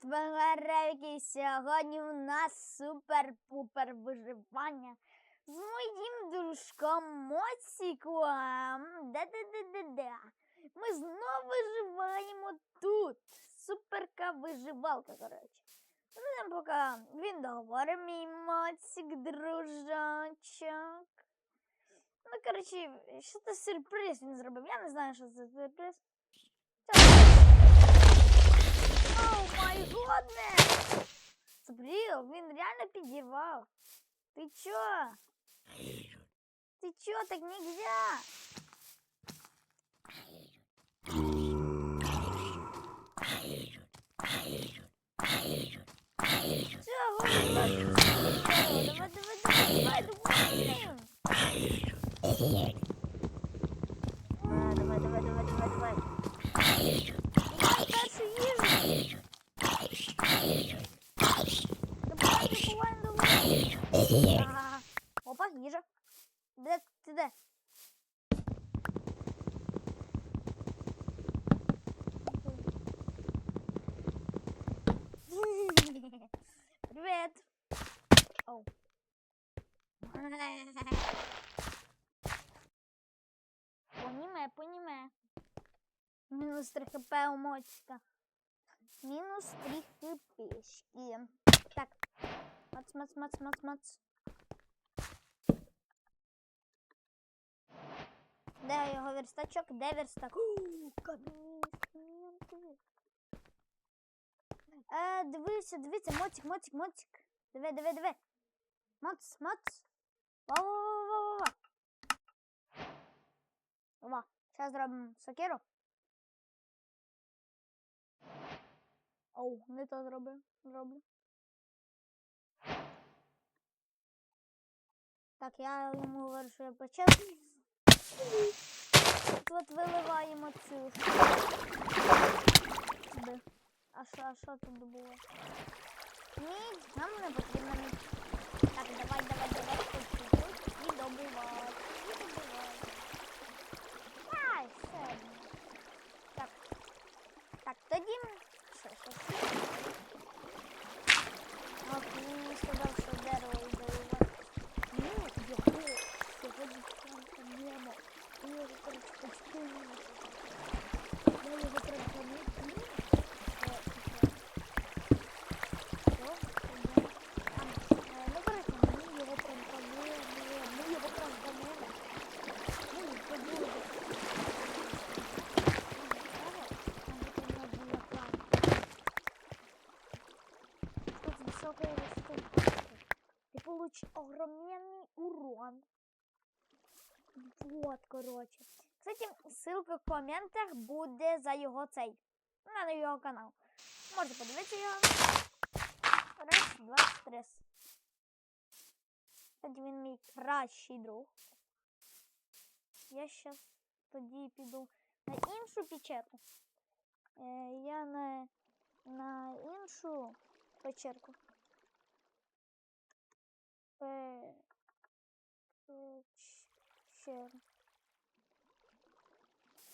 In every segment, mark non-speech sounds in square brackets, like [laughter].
Привіт! Сьогодні у нас супер-пупер виживання з моїм дружком Моціком. Да-да-да-да-да. Ми знову виживаємо тут. Суперка виживалка, коротше. Ну, поки він договорить, мій Моцік, дружочок. Ну, коротше, що це сюрприз він зробив. Я не знаю, що це сюрприз. Оу май годнес! Сабрил, він реально підівав. Ти чо? Ти чо, так нельзя? Все, давай, давай, давай, давай, давай, давай. А, Давай, давай, давай, давай, давай. Давай першу їжу. Давай, давай, давай. Ага. Опа, їжа. Де ти де? Привіт. Оу. Поніме, поніме. Мінус 3 хп у моцька. Мінус 3 хпшки. Мац, мац, мац, мац, мац. Де його верстачок? Де верстак? Е, дивися, дивися, моцик, моцик, моцик. Диви, диви, диви. Моц, моц. Во. Во, зараз зробимо сокиру. Оу, не то зробив. Зроблю. Так, я йому говорю, що я почав. От виливаємо цю. Сюди. А що, а що тут було? Мідь, нам не потрібна мідь. Так, давай, давай, давай, тут. І добивай. І добивай. Ай, все. Так. Так, тоді. Що, що, що? От він мені сказав, що дерево і. Ну, його, його дівчинка нема. І його коротше почти Я його прям помітила. Короче. Кстати, ссылка в коментах буде за його цей. На його канал. Можете подивитися його. Раз, два, три. Кстати, він мій кращий друг. Я щас тоді піду на іншу печерку. Е, я на, на іншу печерку. Пе...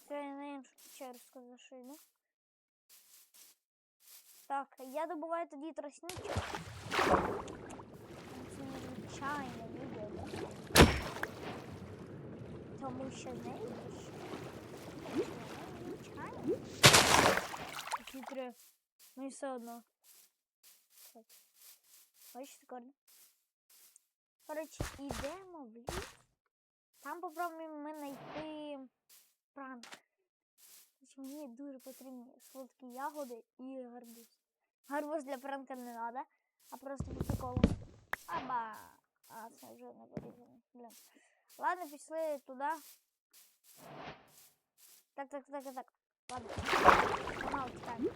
Це я на іншу печеру сказав, що. Так, я добуваю тоді тростничок. Це незвичайне відео. Тому що знаєш, незвичайне. Хитре. Ну і все одно. Так. Бачите, корно? Коротше, йдемо в ліс. Там попробуємо ми знайти пранк. Значить, Мені дуже потрібні солодкі ягоди і гарбуз. Гарбуз для пранка не треба, а просто по приколу. Аба! А, це вже не потрібно. Блін. Ладно, пішли туди. Так, так, так, так. Ладно. Тікаємо.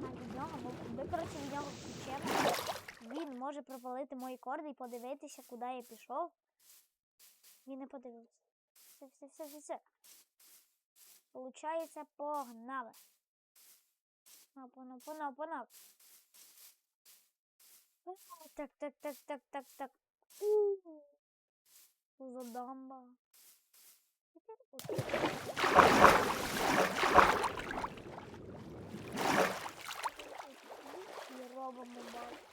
Так, від нього, бо ми, коротше, від нього втечемо. Він може пропалити мої корди і подивитися, куди я пішов. Він не подивився. Все, все, все, все, все. Получається, погнали. Погнав, погнав, погнав, погнав. Так, так, так, так, так, так. У. Що за дамба? робимо бал.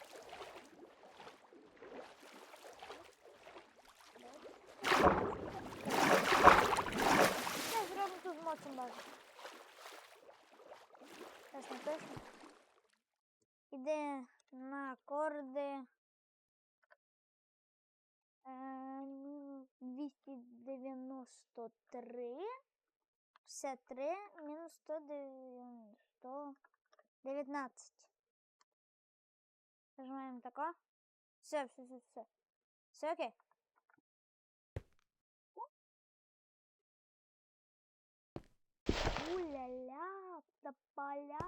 можем даже. Точно, точно. Іде на корди. 293. 53 мінус 119. Нажимаем тако. Все, все, все, все. Все окей. Уля-ля, тополя.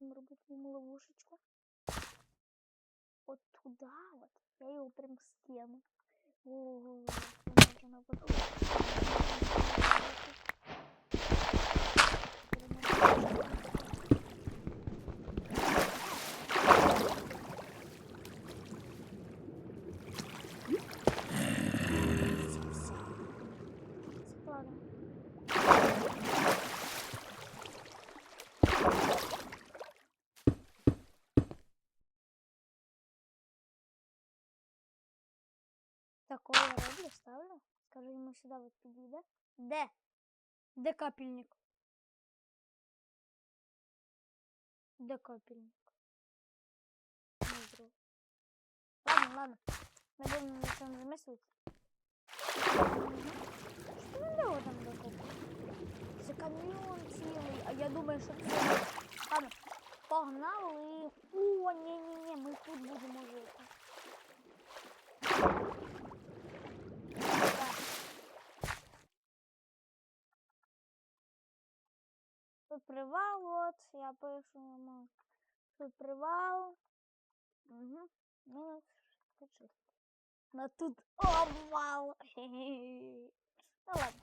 Рубить ему ловушечку. Вот туда вот. Я его прям в стену. О, -о, -о, можно вот. Такое я ставлю. Скажу йому сюди от підійде. Де? Де капельник? Де капельник? Ладно, ладно. Будемо на цьому замислити. Що там докопав? Це камінь цілий, а я думаю, що це... Ладно, погнали. О, ні-ні-ні, ми тут будемо жити. Тут привал, вот, я пишу йому. Тут привал. Угу. Мінус 66. Ну тут обвал. [laughs] Ну ладно.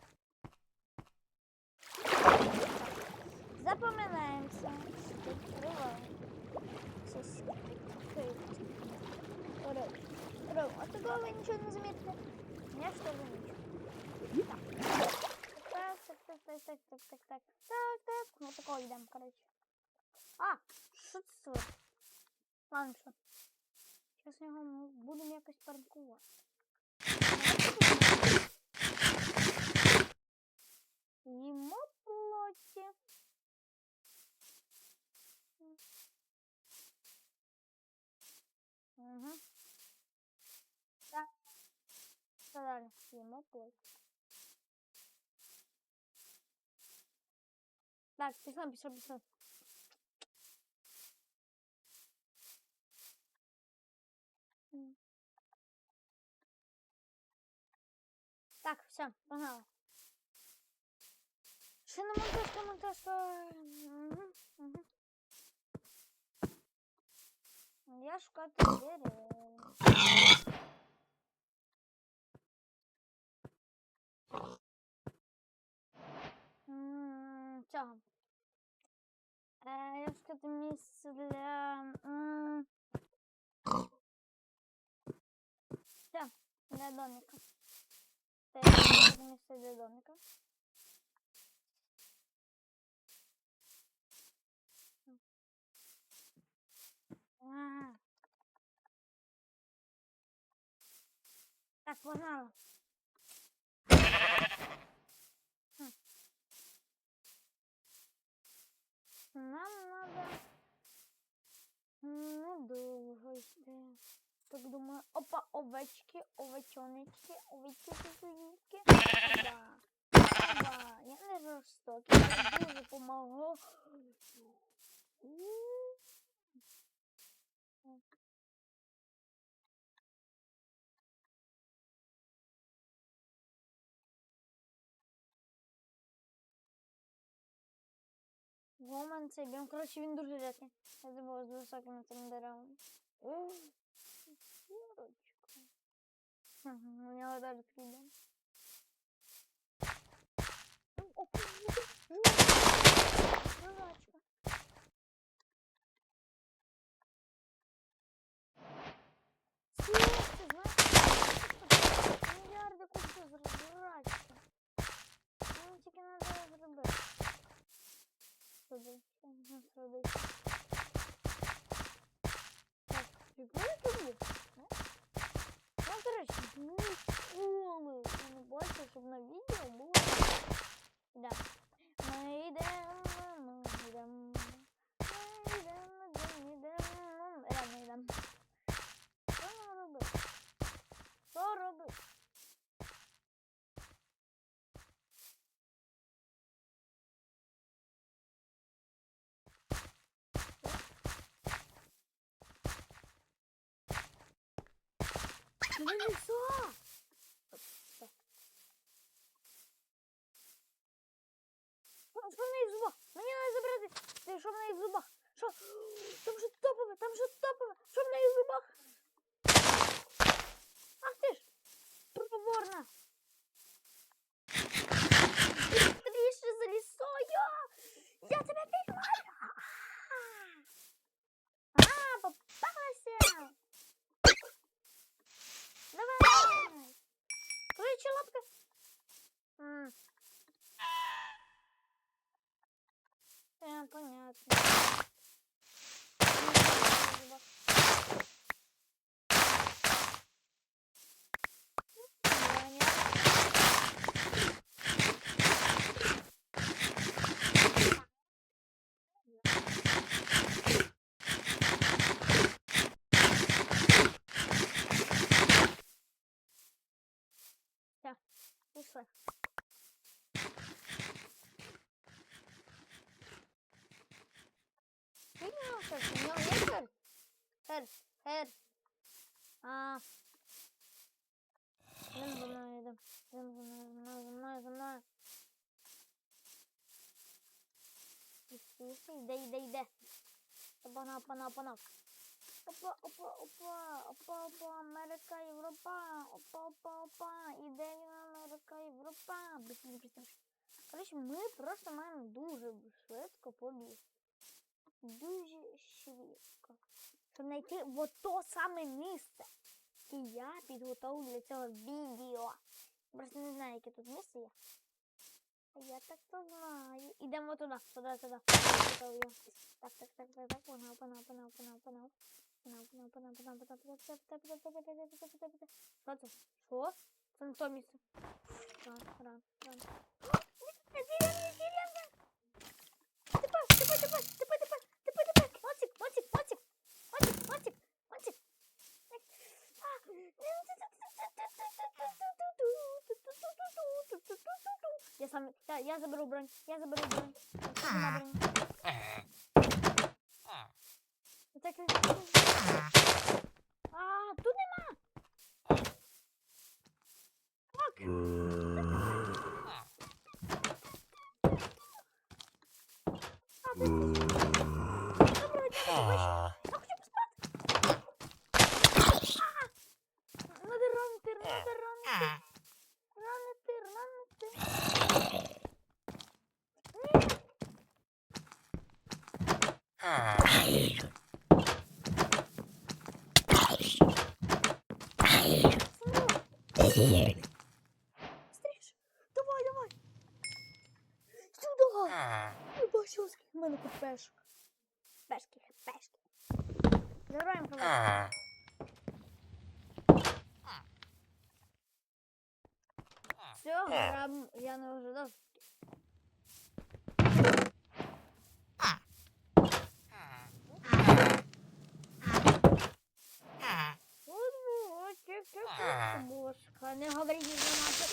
Запоминаемся. Тут. Ром, а такого вы ничего не заметили? Я что ли ничего? Так, так, так, так, так, так, так, так, так, так, ну такого йдемо, короче. А, що це своє? Ладно, що. Зараз його будемо якось паркувати. Їмо плоті. Угу. Так. Далі? Їмо плоті. Так, пішли, пішли. М. Так, все, погнали. Шиномонтажка, монтажка. Угу, угу. Я шукати дерева. М, Цього. Е, Я шукати місце для... Все, для домика. Це місце для домика. Так, погнали. Нам надо недовго йти. Так думаю, опа, овечки, овечонечки, овечки, Да. Да, я не жорстокий, я дуже помогу. Гоман цей бім. Коротше, він дуже рядкий. Я забула з високими цим деревами. О, Сірочка. У нього теж такий дом. робити? Так, прикольно тобі? Ну, коротше, ну школи. Не на видео было. Да. Ми йдемо. Колесо! Що? Що в неї зубах? Мені треба забрати. Ти, Що в зубах? Що? Там же топове, там же топове. Що в неї в зубах? Ах ти ж! Проворна! Быстріше за лісою! Я тебе піймаю! А, попалася! Давай! Кричи лапка! М. Э, понятно. М, Понятно. Пішли. У нього є серце? Серце, серце. А. Йдемо за мною, йдемо. Йдемо за мною, за мною, за мною, за мною. Тихо, Йде, йде, йде. Опана, опана, опана. Опа, опа, опа, опа, опа, Америка, Європа, опа, опа, опа, іде Америка, Європа. Быстрее, быстрее. Коротше, ми просто маємо дуже швидко побіг. Дуже швидко. Щоб знайти вот то саме місце. І я підготовлю для цього відео. Просто не знаю, яке тут місце є. А Я так то знаю. Ідемо туди, туди, туди. Так, так, так, так, так, погнав, погнав, погнав, погнав, погнав. Погнав, погнав, погнав, погнав, погнав, погнав, погнав, погнав, погнав, погнав, погнав, погнав. Що це? Що? Це не то місце. Ран, ран, ран. Деревня, деревня! Тепер, тепер, тепер, тепер, тепер, Я сам, я, я заберу бронь, я заберу бронь. Бронь. Так, а, тут нема. Так. А, here. Bu ne haberi girdim artık.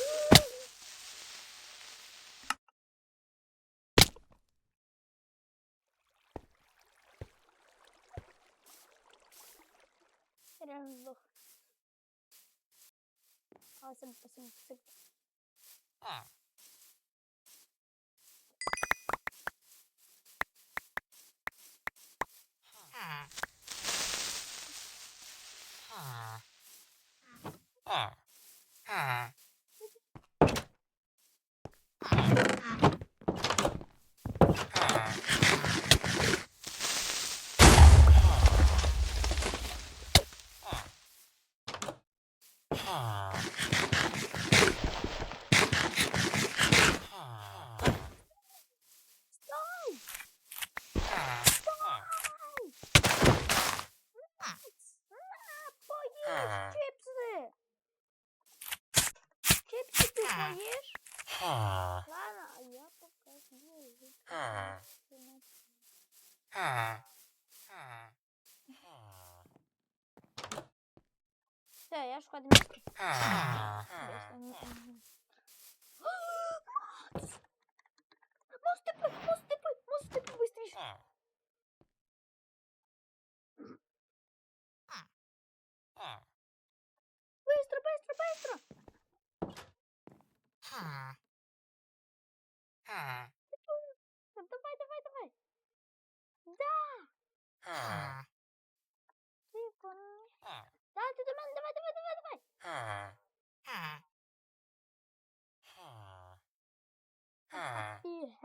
Remzo. Asım, asım, asım.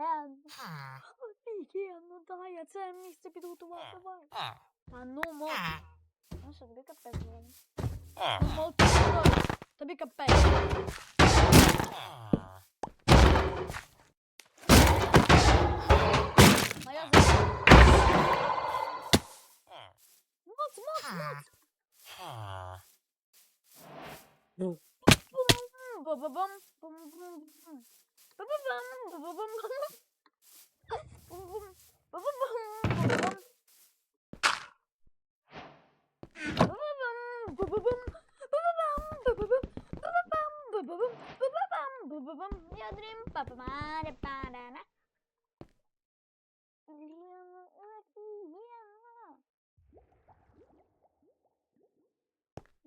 Офігенно. Офігенно, давай, я це місце підготував, давай. Та ну мов. Ну що, тобі капець буде. Ну робиш? Тобі капець. Моя за... Моц, моц, моц. Бу-бу-бум, бум-бум-бум.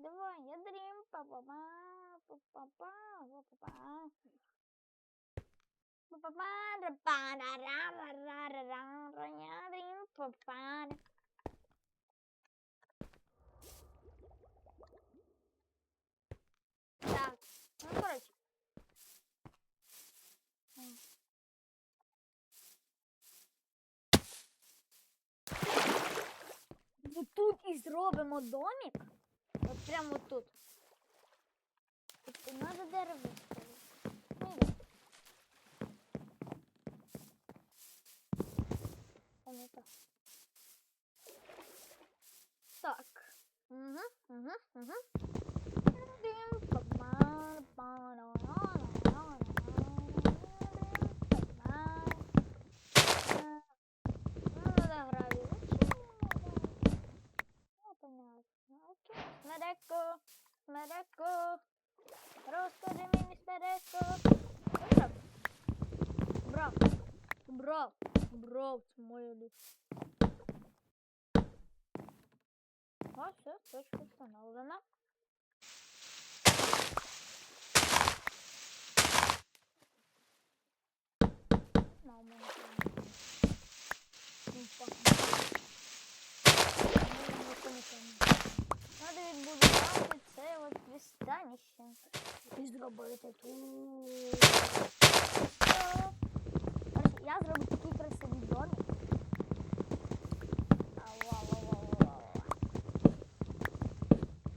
Давай, ядрим, па-па-па, па-па-па, па-па-па. Так, ну коротше. Тут і зробимо домик. От прямо тут. Тобто надо дерево Точно. Так. Угу, угу, угу. Душа. А, все, точка встановлена. Мама. Надо відбудувати це от пристанище. І зробити тут. Я зроблю такий красивий домик. Ау-ау-ау-ау-ау.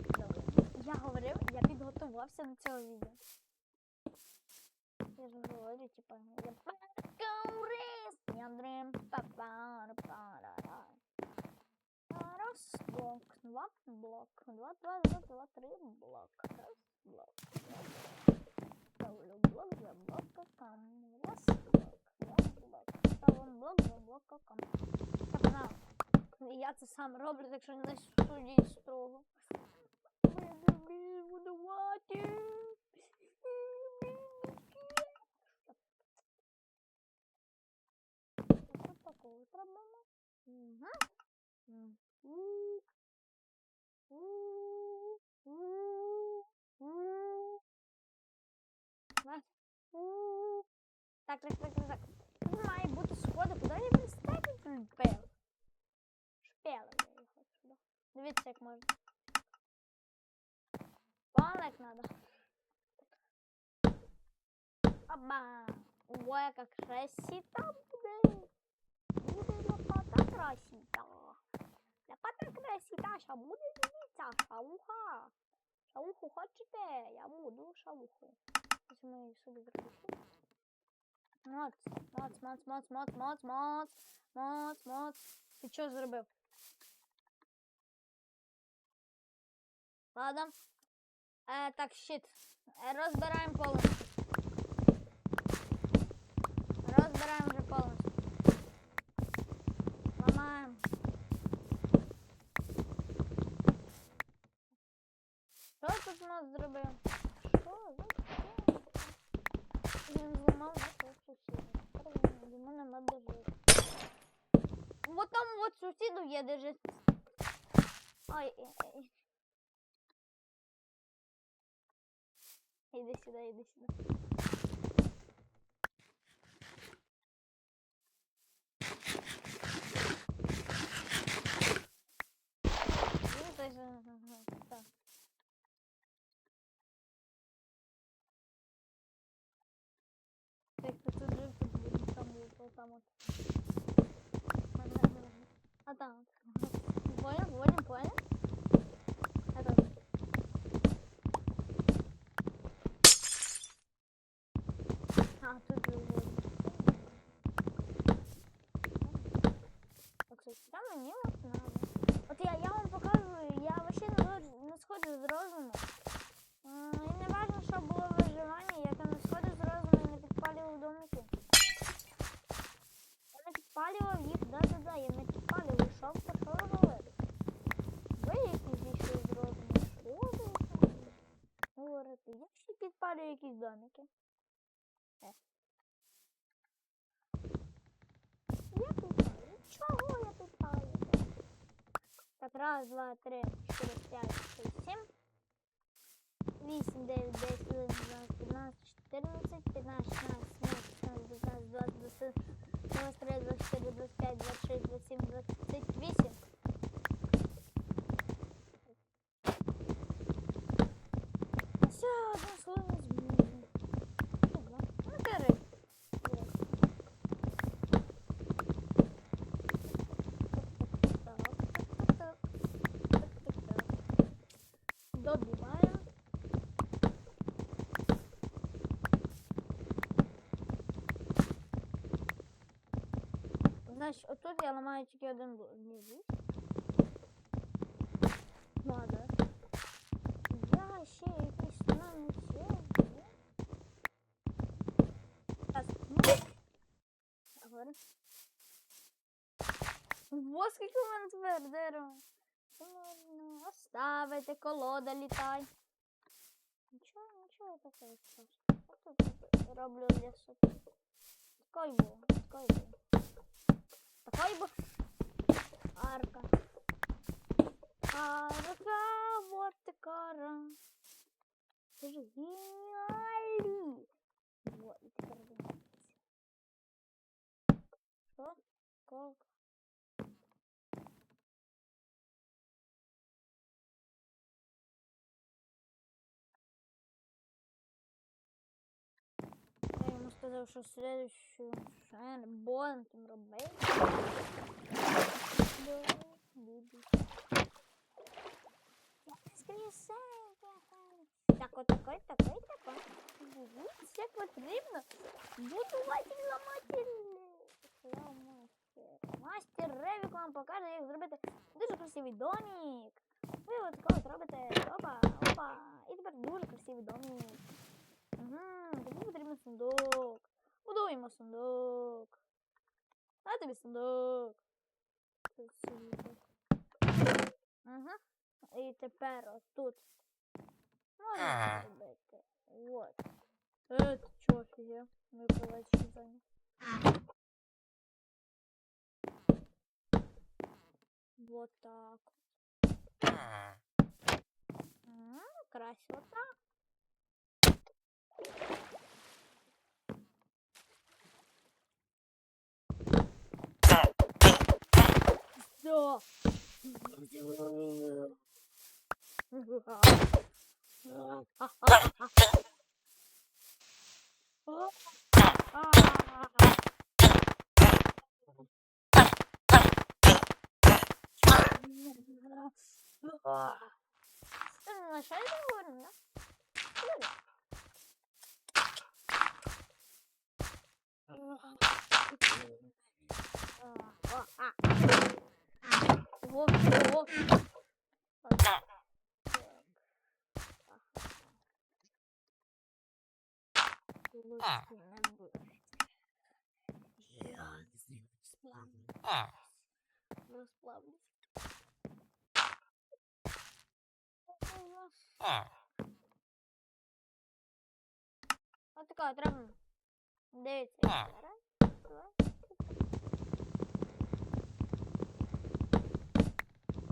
Добре. Я говорив, я цього відео. Я ж говорю, типа, я па-па. Раз, блок, два, блок, два, два, два, два, три, блок, раз, блок. Ставлю блок, два блока, кам, раз, блок, два, блок, ставлю блок, два блока. Я погнав. Я це сам роблю, так що не судіть строго. Так, так, так, так, так. Має бути сходи, куди я він ставить шпел. Шпели я його сюди. Дивіться, як можна. Як надо. Оба. Ой, яка красита буде. Буде лопата красита. Лопата красита, ша буде дивіться, шауха. Шауху хочете? Я буду ми її собі зробили. Моц, моц, моц, моц, моц, моц, моц, моц, моц. Ти що зробив? Ладно. Е, так, щит. Розбираємо повністю. Розбираємо вже повністю. Ламаємо. Що тут у нас зробив? Що? Він зламав. Тепер він- Йому нема де. Вот там вот сусіду є де жити. Ой, ой, ой. Иди сюда, иди сюда. Ну, той так. Так, тут жив, тут був, ну, там був, там от. А там, понял, понял, понял? А, тут там мені от надо. От я, я вам показую, я вообще згод- не сходжу з розуму. І не важно, що було виживання, я там не сходжу з розуму і не підпалював домики. Я не підпалював їх, да-да-да, я не підпалював, йшов, пішов робити. Ви якісь зійшли з розуму, що говорите? Я ще підпалюю якісь домики. Е. Я підпалюю. Чого я підпалюю? Так, раз, два, три, чотири, п'ять, шість, сім. 8, 9, 10, 11, 12, 13, 14, 15, 16, 17, 18, 19, 20, 21, 23, 24, 25, 26, 27, 28. Знаєш, отут я ламаю тільки один блок. Ні, ні. Ладно. Я ще якийсь нам ще. Зараз. Говори. Во скільки в мене тепер дерева. Це можна оставити, колода літай. Нічого, нічого такого страшного. Я тут. Такой був, такой був. Такой бы Арка. Арка, вот такая Це ж геніально. Вот, і тепер дивіться. Що? Как? Я йому сказав, що следующую шен бонтом робити. Так, от такой, такой, такой. Дивіться, як потрібно. Будуватель ламатель. Фломастер. Мастер Ревік вам покаже, як зробити дуже красивий домик. Ви от такого от робите. Опа, опа. І тепер дуже красивий домик. Угу, тобі потрібен сундук. Будуємо сундук. А сундук. Тут сундук. Ага. І тепер отут. Можна зробити. Вот. Е, ти чого офігел? Миколаївський зайняв. Вот так. М, Красота. Все. На що я говорю, да? Ого, ого. Так. Лучше не буде. Я розплавлюсь. Ось така треба. Дивіться. Раз, два,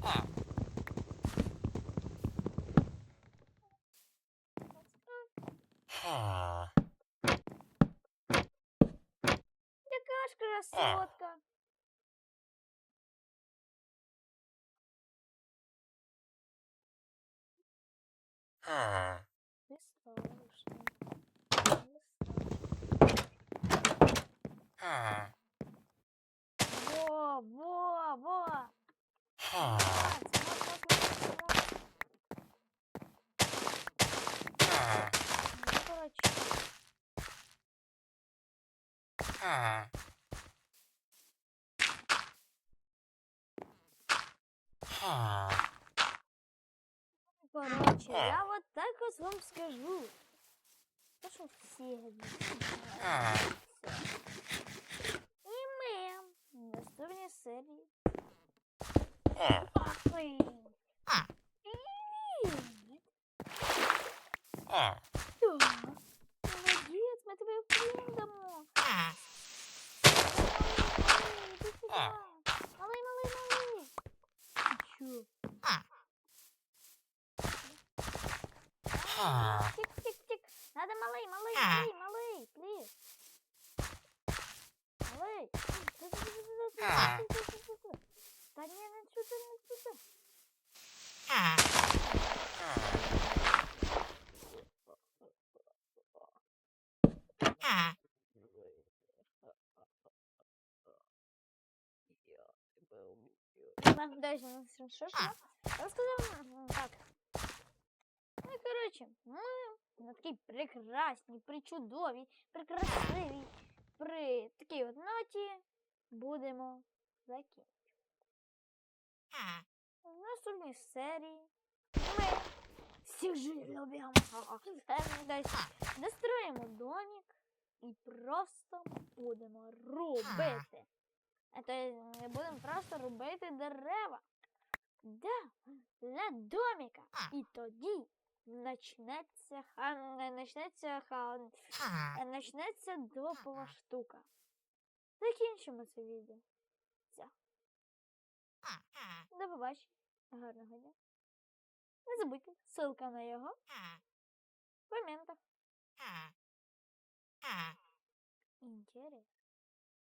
Яка ж красотка. Безстрашно. Безстрашно. Короче, я вот так вот вам скажу. Пошел все Дальше, ну, что, что, что? Я сказал, м, так. Ну, і, коротше, ми на такій прекрасній, причудовій, прекрасивій, при такій от ноті будемо закінчувати. В наступній серії ми всіх же любимо. Достроїмо домик і просто будемо робити. Це будемо просто робити дерева. Да, для домика. І тоді начнеться ха... начнеться ха... е, начнеться допова штука. Закінчимо це відео. Все. До побачення. Гарного дня. Не забудьте, ссылка на його в коментах. Інтересно.